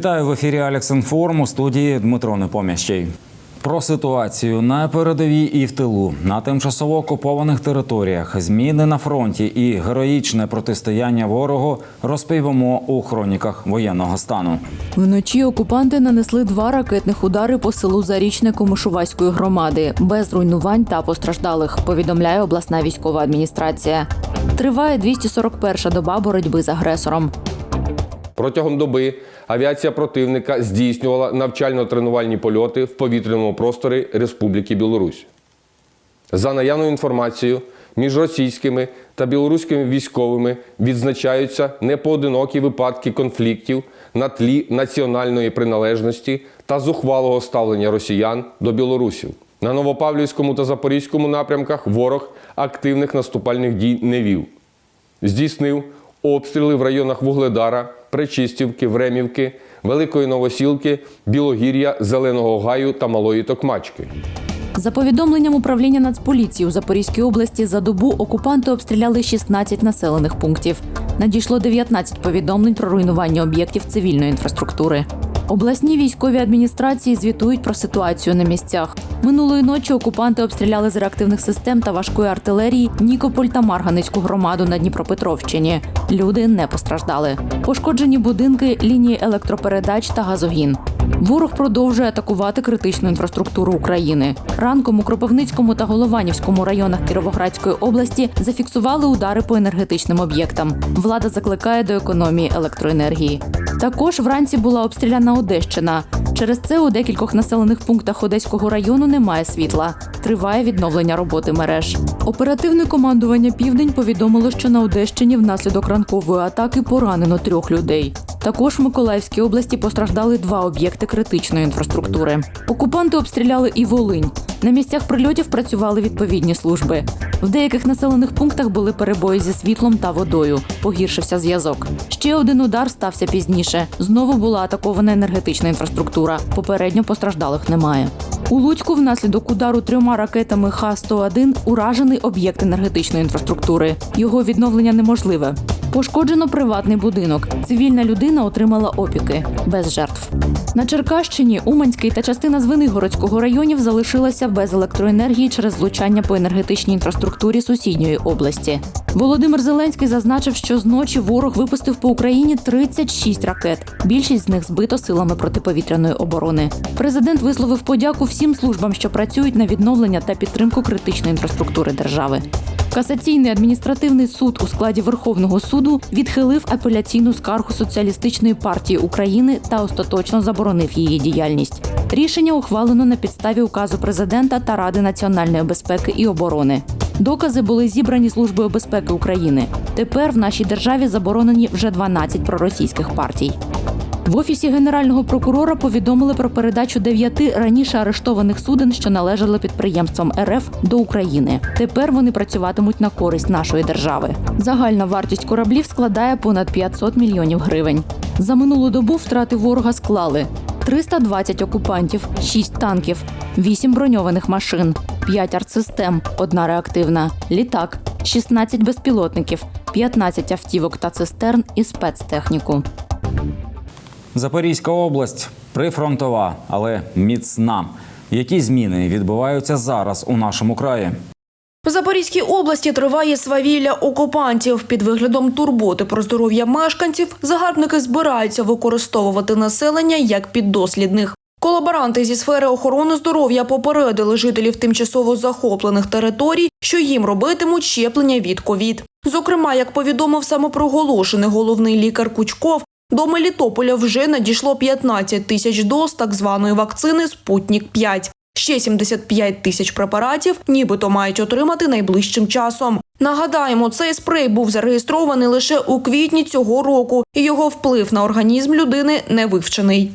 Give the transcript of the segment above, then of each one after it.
Вітаю в ефірі Алексінформ у студії Дмитро Непомящий. Про ситуацію на передовій і в тилу на тимчасово окупованих територіях, зміни на фронті і героїчне протистояння ворогу розповімо у хроніках воєнного стану. Вночі окупанти нанесли два ракетних удари по селу Зарічне Комишуваської громади без руйнувань та постраждалих. Повідомляє обласна військова адміністрація. Триває 241-ша доба боротьби з агресором. Протягом доби авіація противника здійснювала навчально-тренувальні польоти в повітряному просторі Республіки Білорусь. За наявною інформацією, між російськими та білоруськими військовими відзначаються непоодинокі випадки конфліктів на тлі національної приналежності та зухвалого ставлення росіян до білорусів. На Новопавлівському та Запорізькому напрямках ворог активних наступальних дій не вів здійснив обстріли в районах Вугледара, Пречистівки, Времівки, Великої Новосілки, Білогір'я, Зеленого Гаю та Малої Токмачки. За повідомленням управління Нацполіції у Запорізькій області за добу окупанти обстріляли 16 населених пунктів. Надійшло 19 повідомлень про руйнування об'єктів цивільної інфраструктури. Обласні військові адміністрації звітують про ситуацію на місцях. Минулої ночі окупанти обстріляли з реактивних систем та важкої артилерії Нікополь та Марганицьку громаду на Дніпропетровщині. Люди не постраждали. Пошкоджені будинки, лінії електропередач та газогін. Ворог продовжує атакувати критичну інфраструктуру України. Ранком у Кропивницькому та Голованівському районах Кіровоградської області зафіксували удари по енергетичним об'єктам. Влада закликає до економії електроенергії. Також вранці була обстріляна Одещина. Через це у декількох населених пунктах Одеського району немає світла. Триває відновлення роботи мереж. Оперативне командування Південь повідомило, що на Одещині внаслідок ранкової атаки поранено трьох людей. Також в Миколаївській області постраждали два об'єкти критичної інфраструктури. Окупанти обстріляли і Волинь. На місцях прильотів працювали відповідні служби. В деяких населених пунктах були перебої зі світлом та водою. Погіршився зв'язок. Ще один удар стався пізніше. Знову була атакована енергетична інфраструктура. Попередньо постраждалих немає. У Луцьку внаслідок удару трьома ракетами Х-101 уражений об'єкт енергетичної інфраструктури. Його відновлення неможливе. Пошкоджено приватний будинок. Цивільна людина отримала опіки без жертв. На Черкащині Уманський та частина Звенигородського районів залишилася без електроенергії через влучання по енергетичній інфраструктурі сусідньої області. Володимир Зеленський зазначив, що зночі ворог випустив по Україні 36 ракет. Більшість з них збито силами протиповітряної оборони. Президент висловив подяку всім службам, що працюють на відновлення та підтримку критичної інфраструктури держави. Касаційний адміністративний суд у складі Верховного суду відхилив апеляційну скаргу соціалістичної партії України та остаточно заборонив її діяльність. Рішення ухвалено на підставі указу президента та Ради національної безпеки і оборони. Докази були зібрані службою безпеки України. Тепер в нашій державі заборонені вже 12 проросійських партій. В офісі генерального прокурора повідомили про передачу дев'яти раніше арештованих суден, що належали підприємствам РФ до України. Тепер вони працюватимуть на користь нашої держави. Загальна вартість кораблів складає понад 500 мільйонів гривень. За минулу добу втрати ворога склали 320 окупантів, 6 танків, 8 броньованих машин, 5 артсистем, одна реактивна, літак, 16 безпілотників, 15 автівок та цистерн і спецтехніку. Запорізька область прифронтова, але міцна. Які зміни відбуваються зараз у нашому краї? В Запорізькій області триває свавілля окупантів. Під виглядом турботи про здоров'я мешканців загарбники збираються використовувати населення як піддослідних. Колаборанти зі сфери охорони здоров'я попередили жителів тимчасово захоплених територій, що їм робитимуть щеплення від ковід. Зокрема, як повідомив самопроголошений головний лікар Кучков, до Мелітополя вже надійшло 15 тисяч доз так званої вакцини Спутнік 5 Ще 75 тисяч препаратів нібито мають отримати найближчим часом. Нагадаємо, цей спрей був зареєстрований лише у квітні цього року, і його вплив на організм людини не вивчений.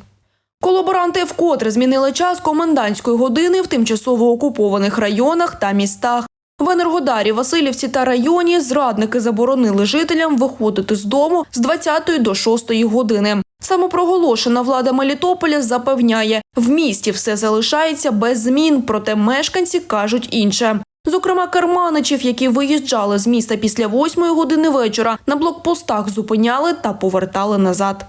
Колаборанти вкотре змінили час комендантської години в тимчасово окупованих районах та містах. В Енергодарі, Васильівці та районі зрадники заборонили жителям виходити з дому з 20 до 6 години. Самопроголошена влада Мелітополя запевняє, в місті все залишається без змін, проте мешканці кажуть інше. Зокрема, керманичів, які виїжджали з міста після 8 години вечора, на блокпостах зупиняли та повертали назад.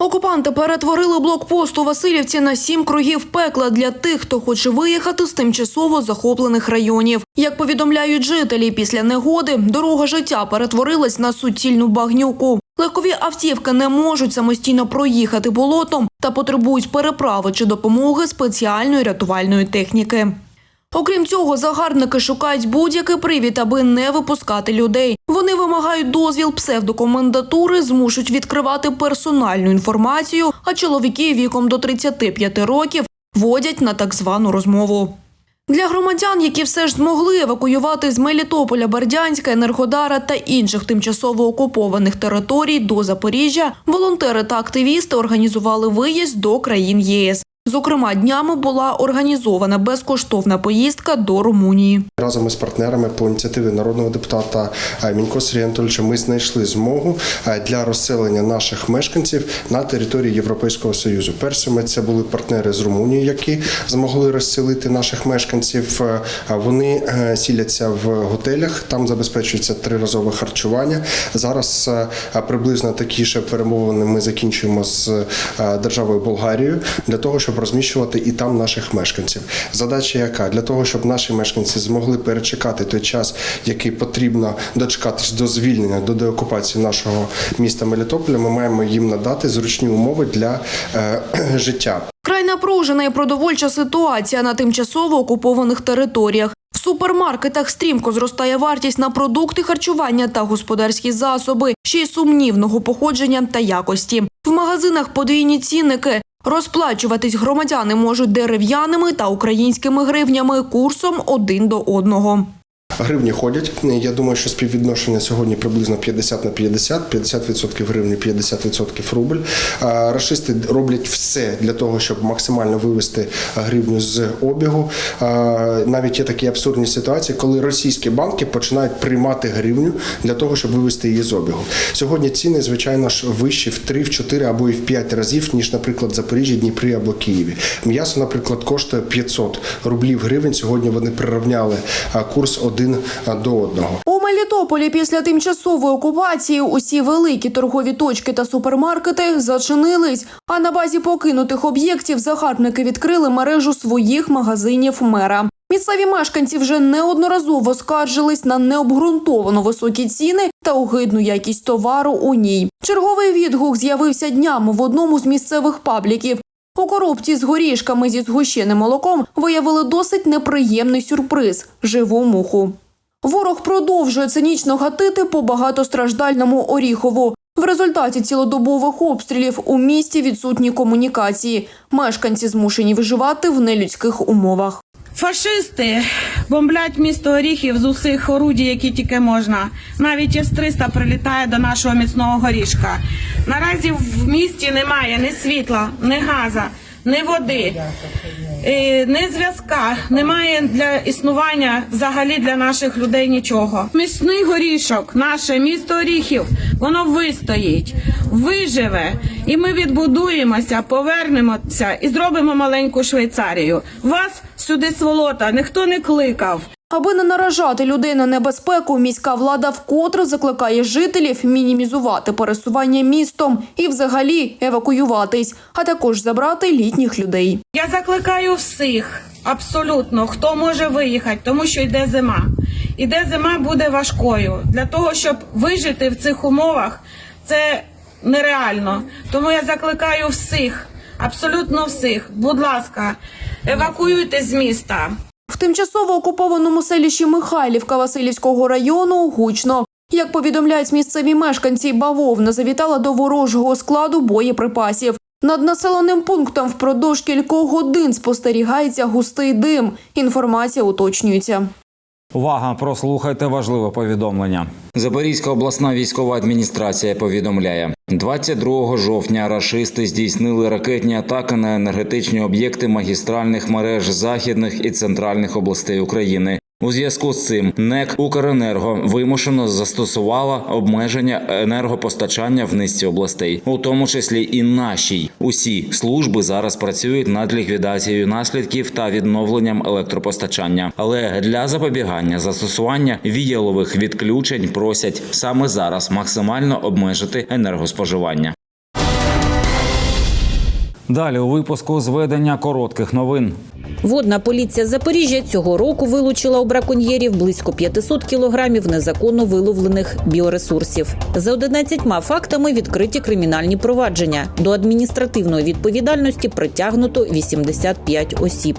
Окупанти перетворили блокпост у Васильівці на сім кругів пекла для тих, хто хоче виїхати з тимчасово захоплених районів. Як повідомляють жителі, після негоди дорога життя перетворилась на суцільну багнюку. Легкові автівки не можуть самостійно проїхати болотом та потребують переправи чи допомоги спеціальної рятувальної техніки. Окрім цього, загарбники шукають будь-який привід, аби не випускати людей. Вони вимагають дозвіл псевдокомендатури, змушують відкривати персональну інформацію, а чоловіки віком до 35 років водять на так звану розмову. Для громадян, які все ж змогли евакуювати з Мелітополя, Бердянська, Енергодара та інших тимчасово окупованих територій до Запоріжжя, волонтери та активісти організували виїзд до країн ЄС. Зокрема, днями була організована безкоштовна поїздка до Румунії. Разом із партнерами по ініціативі народного депутата е, Мінько Сергія Анатолійовича ми знайшли змогу е, для розселення наших мешканців на території Європейського Союзу. Першими це були партнери з Румунії, які змогли розселити наших мешканців. Е, Вони сіляться в готелях, там забезпечується триразове харчування. Зараз приблизно такі ж перемовини ми закінчуємо з державою Болгарією для того, щоб розміщувати і там наших мешканців. Задача яка для того, щоб наші мешканці змогли перечекати той час, який потрібно дочекатись до звільнення, до деокупації нашого міста Мелітополя, ми маємо їм надати зручні умови для е, життя. Край напружена і продовольча ситуація на тимчасово окупованих територіях. В супермаркетах стрімко зростає вартість на продукти харчування та господарські засоби, ще й сумнівного походження та якості. В магазинах подвійні цінники. Розплачуватись громадяни можуть дерев'яними та українськими гривнями курсом один до одного. Гривні ходять. Я думаю, що співвідношення сьогодні приблизно 50 на 50, 50% гривні, 50% рубль. Рашисти роблять все для того, щоб максимально вивести гривню з обігу. Навіть є такі абсурдні ситуації, коли російські банки починають приймати гривню для того, щоб вивести її з обігу. Сьогодні ціни, звичайно ж, вищі в 3, в 4 або і в 5 разів, ніж, наприклад, в Запоріжжі, Дніпрі або Києві. М'ясо, наприклад, коштує 500 рублів гривень. Сьогодні вони прирівняли курс один до одного. У Мелітополі після тимчасової окупації усі великі торгові точки та супермаркети зачинились. А на базі покинутих об'єктів загарбники відкрили мережу своїх магазинів мера. Місцеві мешканці вже неодноразово скаржились на необґрунтовано високі ціни та огидну якість товару у ній. Черговий відгук з'явився днями в одному з місцевих пабліків. У коробці з горішками зі згущеним молоком виявили досить неприємний сюрприз живу муху. Ворог продовжує цинічно гатити по багатостраждальному Оріхову. В результаті цілодобових обстрілів у місті відсутні комунікації. Мешканці змушені виживати в нелюдських умовах. Фашисти бомблять місто Оріхів з усіх орудій, які тільки можна. Навіть С-300 прилітає до нашого міцного горішка. Наразі в місті немає ні світла, ні газа, ні води, е, ні зв'язка. Немає для існування взагалі для наших людей нічого. Місний горішок, наше місто Оріхів, воно вистоїть, виживе, і ми відбудуємося, повернемося і зробимо маленьку Швейцарію. Вас сюди сволота ніхто не кликав. Аби не наражати людей на небезпеку, міська влада вкотре закликає жителів мінімізувати пересування містом і взагалі евакуюватись, а також забрати літніх людей. Я закликаю всіх, абсолютно, хто може виїхати, тому що йде зима. Іде зима буде важкою. Для того, щоб вижити в цих умовах, це нереально. Тому я закликаю всіх, абсолютно всіх, будь ласка, евакуюйте з міста. Тимчасово окупованому селищі Михайлівка Васильівського району гучно. Як повідомляють місцеві мешканці, бавовна завітала до ворожого складу боєприпасів. Над населеним пунктом впродовж кількох годин спостерігається густий дим. Інформація уточнюється. Увага! Прослухайте важливе повідомлення. Запорізька обласна військова адміністрація повідомляє: 22 жовтня рашисти здійснили ракетні атаки на енергетичні об'єкти магістральних мереж західних і центральних областей України. У зв'язку з цим НЕК Укренерго вимушено застосувала обмеження енергопостачання в низці областей, у тому числі і нашій. Усі служби зараз працюють над ліквідацією наслідків та відновленням електропостачання. Але для запобігання застосування віялових відключень просять саме зараз максимально обмежити енергоспоживання. Далі у випуску зведення коротких новин. Водна поліція Запоріжжя цього року вилучила у браконьєрів близько 500 кілограмів незаконно виловлених біоресурсів. За 11 фактами відкриті кримінальні провадження. До адміністративної відповідальності притягнуто 85 осіб.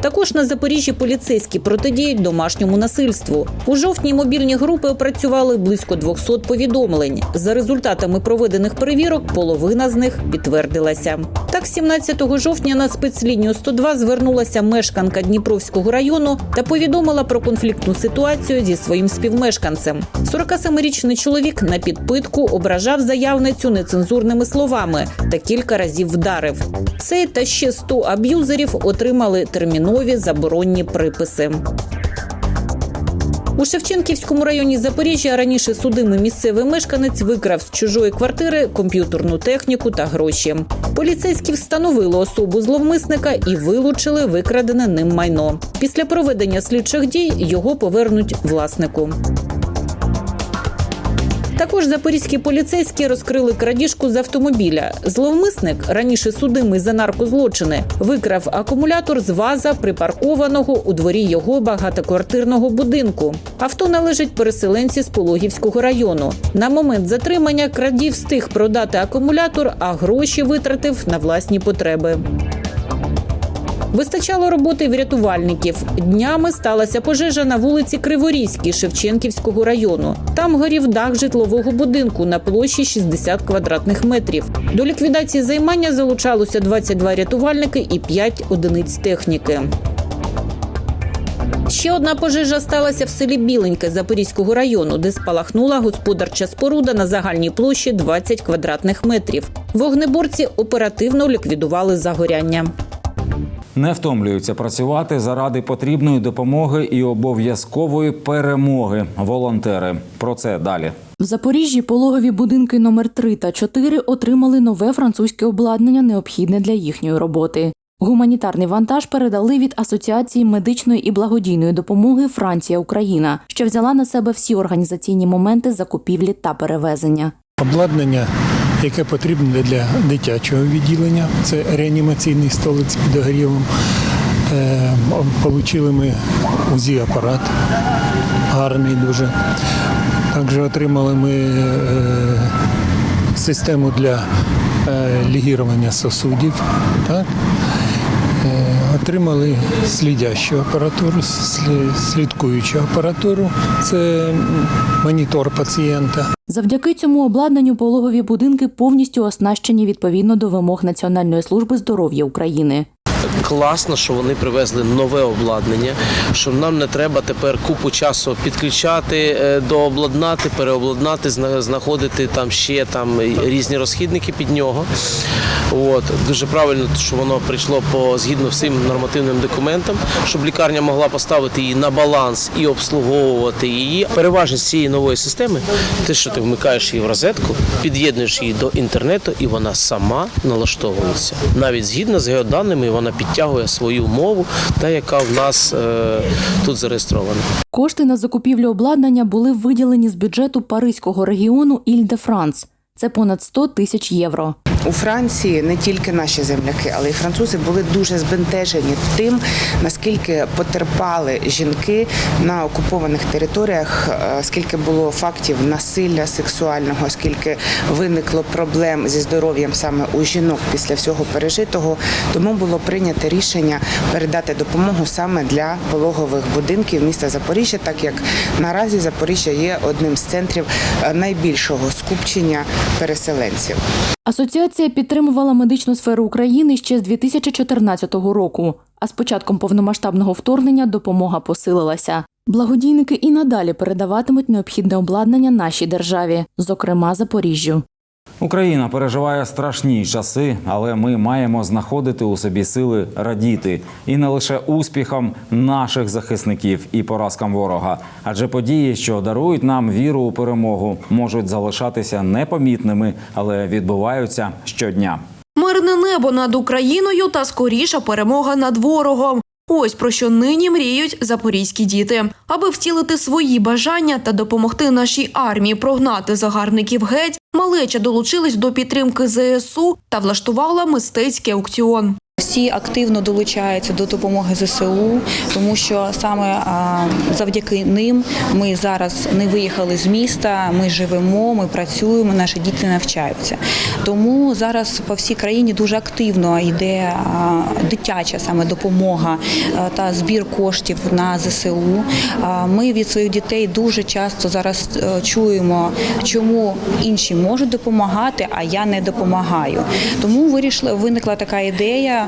Також на Запоріжжі поліцейські протидіють домашньому насильству. У жовтні мобільні групи опрацювали близько 200 повідомлень. За результатами проведених перевірок, половина з них підтвердилася. Так, 17 жовтня на спецлінію 102 звернулася мешканка Дніпровського району та повідомила про конфліктну ситуацію зі своїм співмешканцем. 47-річний чоловік на підпитку ображав заявницю нецензурними словами та кілька разів вдарив. Цей та ще 100 аб'юзерів отримали термінові заборонні приписи. У Шевченківському районі Запоріжжя раніше судимий місцевий мешканець викрав з чужої квартири комп'ютерну техніку та гроші. Поліцейські встановили особу зловмисника і вилучили викрадене ним майно. Після проведення слідчих дій його повернуть власнику. Також запорізькі поліцейські розкрили крадіжку з автомобіля. Зловмисник, раніше судимий за наркозлочини, викрав акумулятор з ваза, припаркованого у дворі його багатоквартирного будинку. Авто належить переселенці з Пологівського району. На момент затримання крадій встиг продати акумулятор, а гроші витратив на власні потреби. Вистачало роботи врятувальників. Днями сталася пожежа на вулиці Криворізькій Шевченківського району. Там горів дах житлового будинку на площі 60 квадратних метрів. До ліквідації займання залучалося 22 рятувальники і 5 одиниць техніки. Ще одна пожежа сталася в селі Біленьке Запорізького району, де спалахнула господарча споруда на загальній площі 20 квадратних метрів. Вогнеборці оперативно ліквідували загоряння. Не втомлюються працювати заради потрібної допомоги і обов'язкової перемоги. Волонтери. Про це далі. В Запоріжжі пологові будинки номер 3 та 4 отримали нове французьке обладнання, необхідне для їхньої роботи. Гуманітарний вантаж передали від Асоціації медичної і благодійної допомоги Франція Україна, що взяла на себе всі організаційні моменти закупівлі та перевезення. Обладнання, яке потрібне для дитячого відділення, це реанімаційний столик з підогрівом. Е, Получили ми УЗІ-апарат, гарний дуже. Також отримали ми е, систему для е, лігірування сосудів. Так? Отримали слідящу апаратуру, слідкуючу апаратуру. Це монітор пацієнта. Завдяки цьому обладнанню пологові будинки повністю оснащені відповідно до вимог Національної служби здоров'я України. Класно, що вони привезли нове обладнання, що нам не треба тепер купу часу підключати, е, дообладнати, переобладнати, знаходити там ще там різні розхідники під нього. От дуже правильно, що воно прийшло по згідно всім нормативним документам, щоб лікарня могла поставити її на баланс і обслуговувати її. Переважність цієї нової системи, те, що ти вмикаєш її в розетку, під'єднуєш її до інтернету, і вона сама налаштовується. Навіть згідно з геоданими, вона підтягує свою мову, та яка в нас е, тут зареєстрована. Кошти на закупівлю обладнання були виділені з бюджету Паризького регіону Іль-де-Франс. Це понад 100 тисяч євро. У Франції не тільки наші земляки, але й французи були дуже збентежені тим, наскільки потерпали жінки на окупованих територіях, е, скільки було фактів насилля сексуального, скільки виникло проблем зі здоров'ям саме у жінок після всього пережитого. Тому було прийнято рішення передати допомогу саме для пологових будинків міста Запоріжжя, так як наразі Запоріжжя є одним з центрів е, найбільшого скупчення переселенців. Асоціація підтримувала медичну сферу України ще з 2014 року. А з початком повномасштабного вторгнення допомога посилилася. Благодійники і надалі передаватимуть необхідне обладнання нашій державі, зокрема Запоріжжю. Україна переживає страшні часи, але ми маємо знаходити у собі сили радіти і не лише успіхам наших захисників і поразкам ворога, адже події, що дарують нам віру у перемогу, можуть залишатися непомітними, але відбуваються щодня. Мирне небо над Україною та скоріша перемога над ворогом. Ось про що нині мріють запорізькі діти, аби втілити свої бажання та допомогти нашій армії прогнати загарбників геть. Малеча долучилась до підтримки ЗСУ та влаштувала мистецький аукціон. Всі активно долучаються до допомоги ЗСУ, тому що саме завдяки ним ми зараз не виїхали з міста. Ми живемо, ми працюємо, наші діти навчаються. Тому зараз по всій країні дуже активно йде дитяча саме допомога та збір коштів на ЗСУ. Ми від своїх дітей дуже часто зараз е, чуємо, чому інші можуть допомагати, а я не допомагаю. Тому вирішила виникла така ідея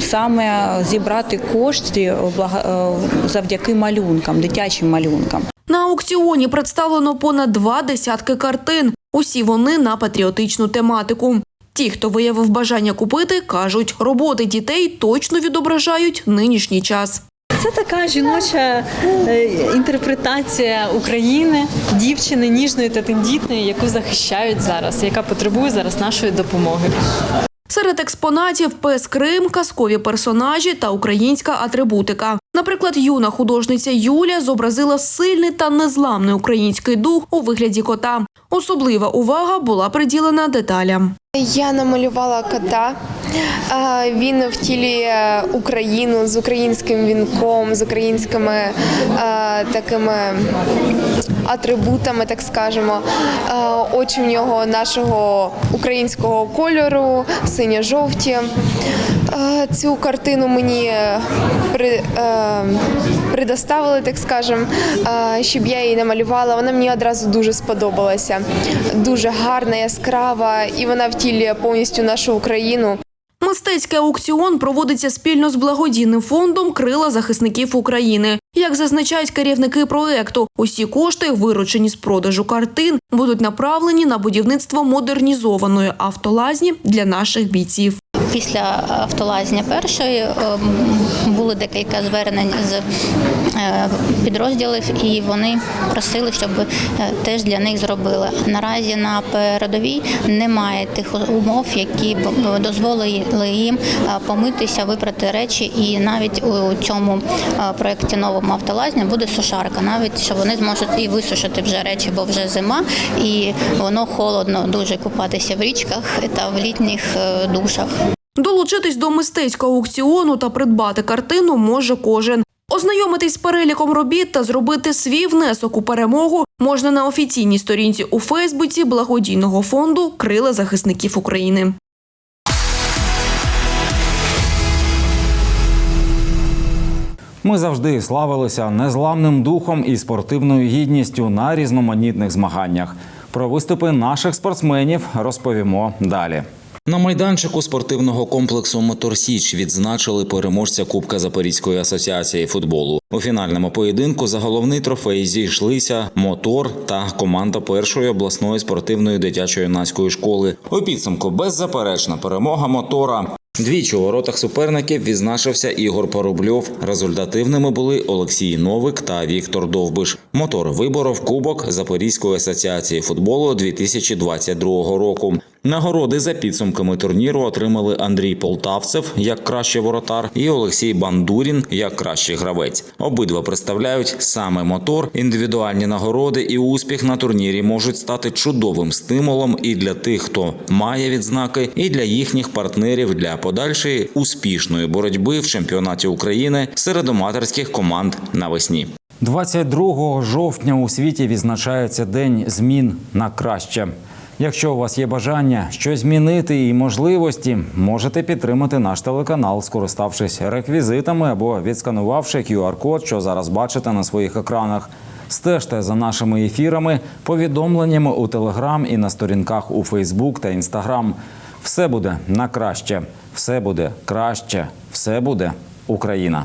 саме зібрати кошти блага- е, завдяки малюнкам, дитячим малюнкам. На аукціоні представлено понад два десятки картин. Усі вони на патріотичну тематику. Ті, хто виявив бажання купити, кажуть, роботи дітей точно відображають нинішній час. Це така жіноча е, інтерпретація України, дівчини ніжної та тендітної, яку захищають зараз, яка потребує зараз нашої допомоги. Серед експонатів пес Крим, казкові персонажі та українська атрибутика. Наприклад, юна художниця Юля зобразила сильний та незламний український дух у вигляді кота. Особлива увага була приділена деталям. Я намалювала кота. Він втілює Україну з українським вінком, з українськими такими атрибутами, так скажемо. Очі в нього нашого українського кольору, синьо-жовті. Цю картину мені при, е, предоставили, так скажемо, е, щоб я її намалювала. Вона мені одразу дуже сподобалася. Дуже гарна, яскрава, і вона втілює повністю нашу Україну. Мистецький аукціон проводиться спільно з благодійним фондом Крила захисників України. Як зазначають керівники проекту, усі кошти, виручені з продажу картин, будуть направлені на будівництво модернізованої автолазні для наших бійців. Після автолазня першої ем, були декілька звернень з е, підрозділів, і вони просили, щоб е, теж для них зробили. Наразі на передовій немає тих умов, які б дозволили їм е, помитися, випрати речі. І навіть у цьому проєкті новому автолазня буде сушарка, навіть що вони зможуть і висушити вже речі, бо вже зима, і воно холодно дуже купатися в річках та в літніх душах. Долучитись до мистецького аукціону та придбати картину може кожен. Ознайомитись з переліком робіт та зробити свій внесок у перемогу можна на офіційній сторінці у Фейсбуці благодійного фонду Крила захисників України. Ми завжди славилися незламним духом і спортивною гідністю на різноманітних змаганнях. Про виступи наших спортсменів розповімо далі. На майданчику спортивного комплексу Моторсіч відзначили переможця Кубка Запорізької асоціації футболу. У фінальному поєдинку за головний трофей зійшлися мотор та команда першої обласної спортивної дитячо-юнацької школи. У підсумку беззаперечна перемога мотора. Двічі у воротах суперників відзначився Ігор Порубльов. Результативними були Олексій Новик та Віктор Довбиш. Мотор виборов Кубок Запорізької асоціації футболу 2022 року. Нагороди за підсумками турніру отримали Андрій Полтавцев як кращий воротар і Олексій Бандурін як кращий гравець. Обидва представляють саме мотор. Індивідуальні нагороди і успіх на турнірі можуть стати чудовим стимулом і для тих, хто має відзнаки, і для їхніх партнерів для подальшої успішної боротьби в чемпіонаті України серед аматорських команд навесні. 22 жовтня у світі відзначається День змін на краще. Якщо у вас є бажання щось змінити і можливості, можете підтримати наш телеканал, скориставшись реквізитами або відсканувавши QR-код, що зараз бачите на своїх екранах. Стежте за нашими ефірами, повідомленнями у Телеграм і на сторінках у Фейсбук та Інстаграм. Все буде на краще, все буде краще, все буде Україна.